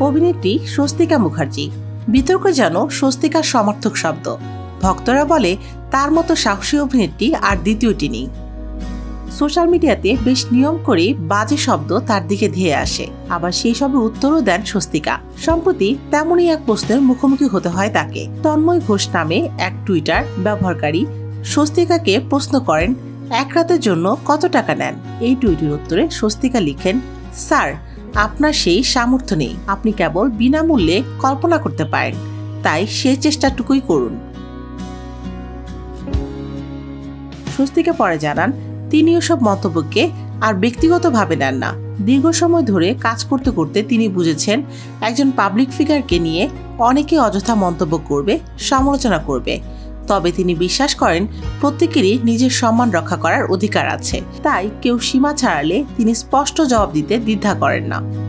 অভিনেত্রী স্বস্তিকা মুখার্জি। বিতর্ক যেন স্বস্তিকার সমর্থক শব্দ। ভক্তরা বলে, তার মতো সাহসী অভিনেত্রী আর দ্বিতীয়টি নেই। সোশ্যাল মিডিয়াতে বেশ নিয়ম করে বাজে শব্দ তার দিকে ধেয়ে আসে। আবার সেই সবের উত্তরও দেন স্বস্তিকা। সম্প্রতি তেমনই এক প্রশ্নের মুখোমুখি হতে হয় তাকে। তন্ময় ঘোষ নামে এক টুইটার ব্যবহারকারী স্বস্তিকাকে প্রশ্ন করেন, এক রাতের জন্য কত টাকা নেন? এই টুইটের উত্তরে স্বস্তিকা লিখেন, স্যার আপনার সেই সামর্থ্য নেই। আপনি কেবল বিনামূল্যে কল্পনা করতে পারেন। তাই সে চেষ্টাটুকুই করুন। স্বস্তিকা পরে জানান, তিনি ওসব মন্তব্যকে আর ব্যক্তিগতভাবে নেন না। দীর্ঘ সময় ধরে কাজ করতে করতে তিনি বুঝেছেন, একজন পাবলিক ফিগারকে নিয়ে অনেকে অযথা মন্তব্য করবে, সমালোচনা করবে। তবে তিনি বিশ্বাস করেন প্রত্যেকেরই নিজের সম্মান রক্ষা করার অধিকার আছে। তাই কেউ সীমা ছাড়ালে তিনি স্পষ্ট জবাব দিতে দ্বিধা করেন না।